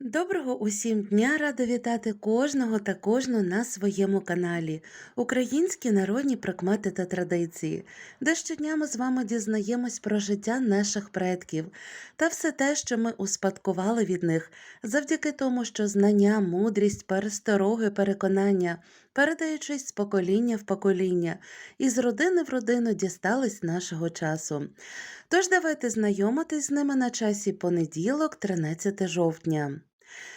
Доброго усім дня! Рада вітати кожного та кожну на своєму каналі Українські народні прикмети та традиції, де щодня ми з вами дізнаємось про життя наших предків та все те, що ми успадкували від них, завдяки тому, що знання, мудрість, перестороги, переконання, передаючись з покоління в покоління, і з родини в родину дістались нашого часу. Тож давайте знайомитись з ними на часі понеділок, 13 жовтня.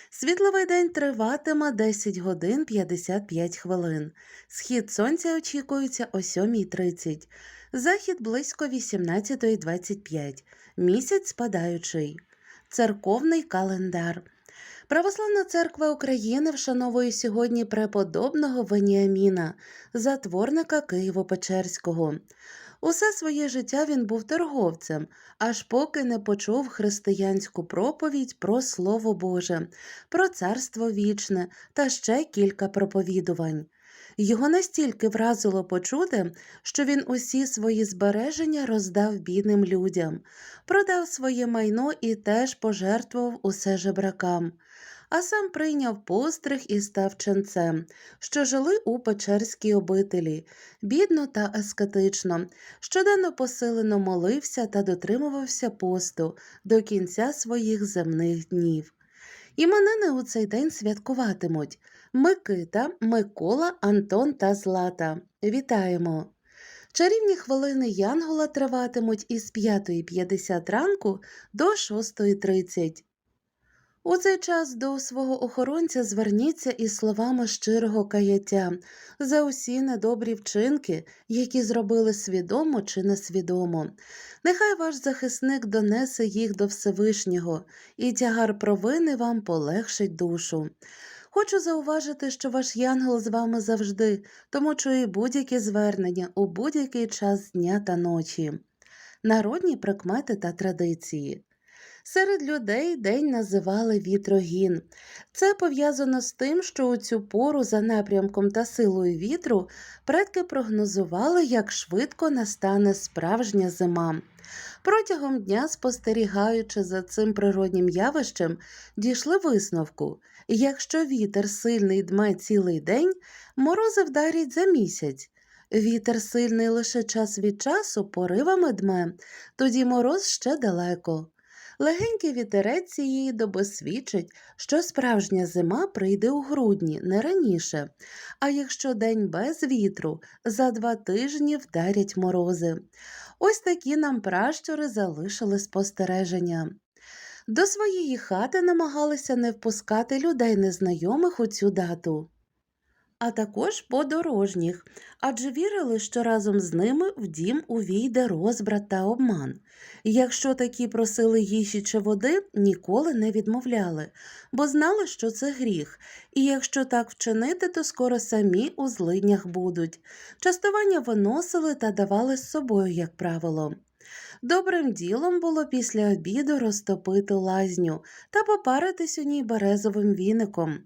Світловий день триватиме 10 годин 55 хвилин. Схід сонця очікується о 7.30, захід близько 18.25, місяць спадаючий. Церковний календар. Православна церква України вшановує сьогодні преподобного Веніаміна, затворника Києво-Печерського. Усе своє життя він був торговцем, аж поки не почув християнську проповідь про Слово Боже, про царство вічне та ще кілька проповідувань. Його настільки вразило почути, що він усі свої збереження роздав бідним людям, продав своє майно і теж пожертвував усе жебракам, а сам прийняв постриг і став ченцем, що жили у Печерській обителі, бідно та аскетично, щоденно посилено молився та дотримувався посту до кінця своїх земних днів. Іменини у цей день святкуватимуть Микита, Микола, Антон та Злата. Вітаємо! Чарівні хвилини Янгола триватимуть із 5.50 ранку до 6.30. У цей час до свого охоронця зверніться із словами щирого каяття за усі недобрі вчинки, які зробили свідомо чи несвідомо. Нехай ваш захисник донесе їх до Всевишнього, і тягар провини вам полегшить душу. Хочу зауважити, що ваш янгол з вами завжди, тому чує будь-які звернення у будь-який час дня та ночі. Народні прикмети та традиції. Серед людей день називали вітрогін. Це пов'язано з тим, що у цю пору за напрямком та силою вітру предки прогнозували, як швидко настане справжня зима. Протягом дня, спостерігаючи за цим природнім явищем, дійшли висновку якщо вітер сильний дме цілий день, морози вдарять за місяць. Вітер сильний лише час від часу поривами дме, тоді мороз ще далеко. Легенький вітерець цієї доби свідчить, що справжня зима прийде у грудні, не раніше, а якщо день без вітру, за два тижні вдарять морози. Ось такі нам пращури залишили спостереження. До своєї хати намагалися не впускати людей незнайомих у цю дату. А також подорожніх, адже вірили, що разом з ними в дім увійде розбрат та обман. Якщо такі просили їжі чи води, ніколи не відмовляли, бо знали, що це гріх, і якщо так вчинити, то скоро самі у злиднях будуть. Частування виносили та давали з собою, як правило. Добрим ділом було після обіду розтопити лазню та попаритись у ній березовим віником.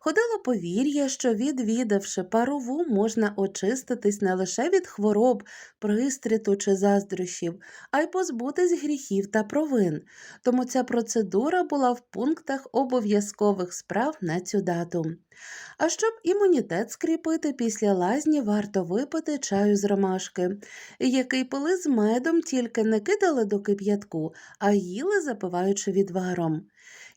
Ходило повір'я, що, відвідавши парову, можна очиститись не лише від хвороб, пристріту чи заздрощів, а й позбутись гріхів та провин. Тому ця процедура була в пунктах обов'язкових справ на цю дату. А щоб імунітет скріпити після лазні, варто випити чаю з ромашки, який пили з медом тільки не кидали до кип'ятку, а їли, запиваючи відваром.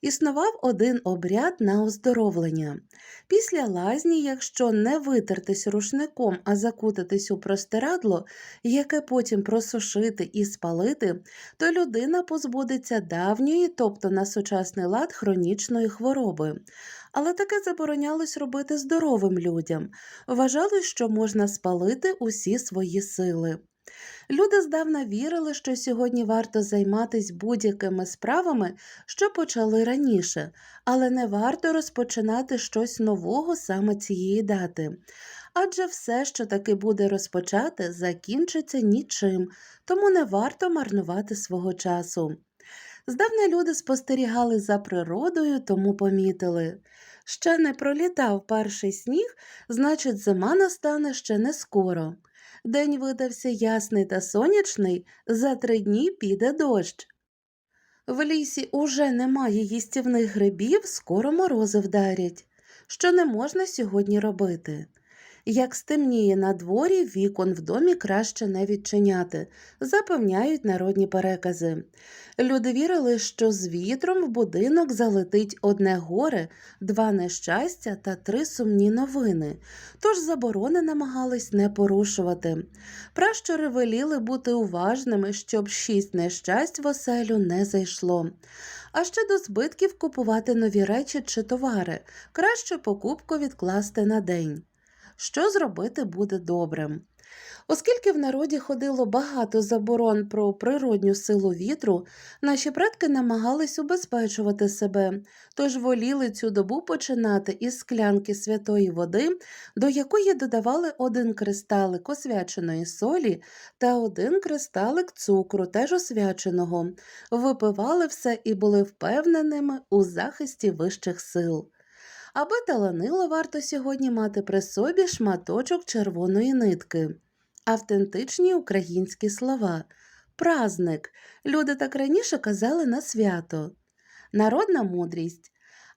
Існував один обряд на оздоровлення. Після лазні, якщо не витертись рушником, а закутатись у простирадло, яке потім просушити і спалити, то людина позбудеться давньої, тобто на сучасний лад хронічної хвороби. Але таке заборонялось робити здоровим людям. Вважали, що можна спалити усі свої сили. Люди здавна вірили, що сьогодні варто займатися будь-якими справами, що почали раніше, але не варто розпочинати щось нового саме цієї дати. Адже все, що таки буде розпочати, закінчиться нічим, тому не варто марнувати свого часу. Здавна люди спостерігали за природою, тому помітили. Ще не пролітав перший сніг, значить, зима настане ще не скоро. День видався ясний та сонячний, за три дні піде дощ. В лісі уже немає їстівних грибів, скоро морози вдарять. Що не можна сьогодні робити? Як стемніє на дворі, вікон в домі краще не відчиняти, запевняють народні перекази. Люди вірили, що з вітром в будинок залетить одне горе, два нещастя та три сумні новини, тож заборони намагались не порушувати. Пращури веліли бути уважними, щоб шість нещасть в оселю не зайшло. А ще до збитків купувати нові речі чи товари, краще покупку відкласти на день. Що зробити буде добрим? Оскільки в народі ходило багато заборон про природню силу вітру, наші предки намагались убезпечувати себе, тож воліли цю добу починати із склянки святої води, до якої додавали один кристалик освяченої солі та один кристалик цукру, теж освяченого, випивали все і були впевненими у захисті вищих сил. Аби таланило, варто сьогодні мати при собі шматочок червоної нитки. Автентичні українські слова. Празник. Люди так раніше казали на свято. Народна мудрість.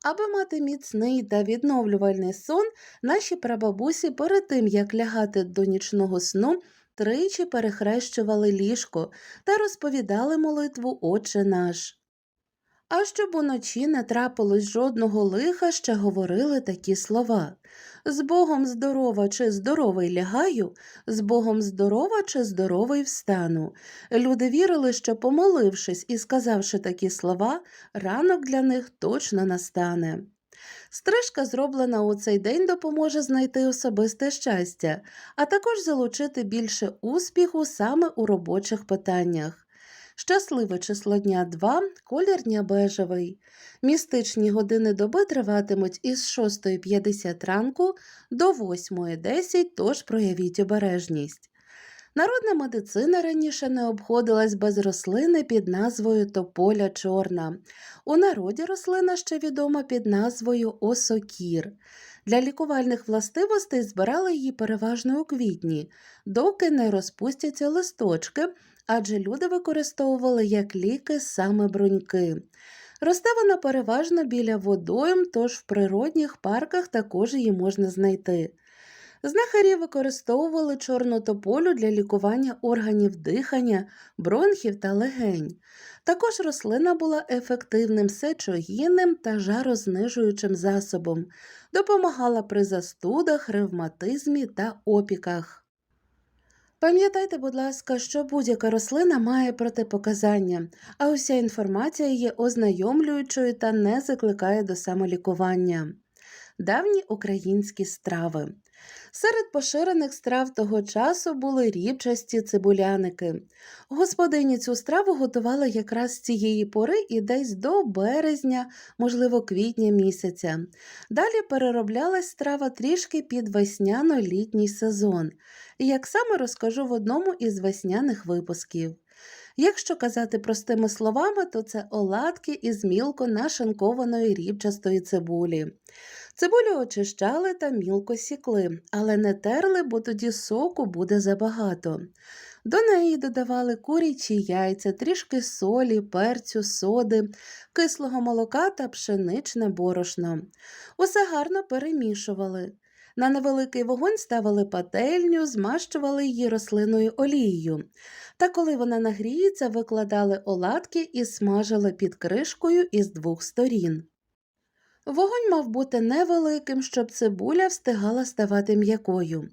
Аби мати міцний та відновлювальний сон, наші прабабусі перед тим, як лягати до нічного сну, тричі перехрещували ліжко та розповідали молитву Отче наш. А щоб уночі не трапилось жодного лиха, ще говорили такі слова з Богом здорова чи здоровий лягаю, з Богом здорова чи здоровий встану. Люди вірили, що, помолившись і сказавши такі слова, ранок для них точно настане. Стрижка, зроблена у цей день, допоможе знайти особисте щастя, а також залучити більше успіху саме у робочих питаннях. Щасливе число дня 2, колір дня бежевий. Містичні години доби триватимуть із 6.50 ранку до 8.10, тож проявіть обережність. Народна медицина раніше не обходилась без рослини під назвою тополя чорна. У народі рослина ще відома під назвою осокір. Для лікувальних властивостей збирали її переважно у квітні, доки не розпустяться листочки, адже люди використовували як ліки саме бруньки. Росте вона переважно біля водойм, тож в природних парках також її можна знайти. Знахарі використовували чорну тополю для лікування органів дихання, бронхів та легень. Також рослина була ефективним сечогінним та жарознижуючим засобом, допомагала при застудах, ревматизмі та опіках. Пам'ятайте, будь ласка, що будь-яка рослина має протипоказання, а уся інформація є ознайомлюючою та не закликає до самолікування. Давні українські страви. Серед поширених страв того часу були рібчасті цибуляники. Господині цю страву готували якраз з цієї пори і десь до березня, можливо, квітня місяця. Далі перероблялась страва трішки під весняно-літній сезон, як саме розкажу в одному із весняних випусків. Якщо казати простими словами, то це оладки із мілко нашинкованої рібчастої цибулі. Цибулю очищали та мілко сікли, але не терли, бо тоді соку буде забагато. До неї додавали курячі яйця, трішки солі, перцю, соди, кислого молока та пшеничне борошно. Усе гарно перемішували. На невеликий вогонь ставили пательню, змащували її рослинною олією. Та коли вона нагріється, викладали оладки і смажили під кришкою із двох сторін. Вогонь мав бути невеликим, щоб цибуля встигала ставати м'якою.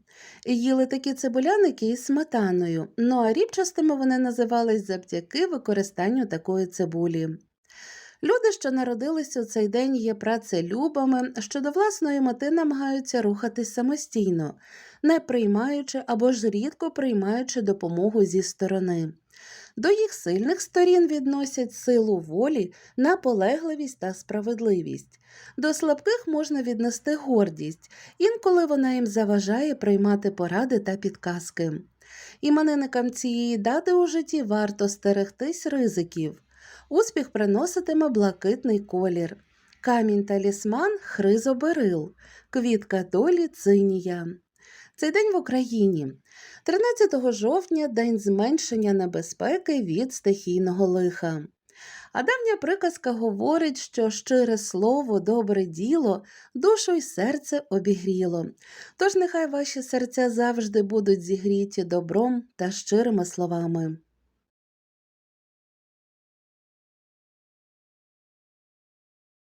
Їли такі цибуляники із сметаною, ну а рібчастими вони називались завдяки використанню такої цибулі. Люди, що народились у цей день, є працелюбами, що до власної мети намагаються рухатись самостійно, не приймаючи або ж рідко приймаючи допомогу зі сторони. До їх сильних сторін відносять силу волі, наполегливість та справедливість. До слабких можна віднести гордість, інколи вона їм заважає приймати поради та підказки. Іменинникам цієї дати у житті варто стерегтись ризиків. Успіх приноситиме блакитний колір. Камінь талісман хризоберил, квітка долі цинія. Цей день в Україні. 13 жовтня день зменшення небезпеки від стихійного лиха. А давня приказка говорить, що щире слово, добре діло, душу й серце обігріло. Тож нехай ваші серця завжди будуть зігріті добром та щирими словами.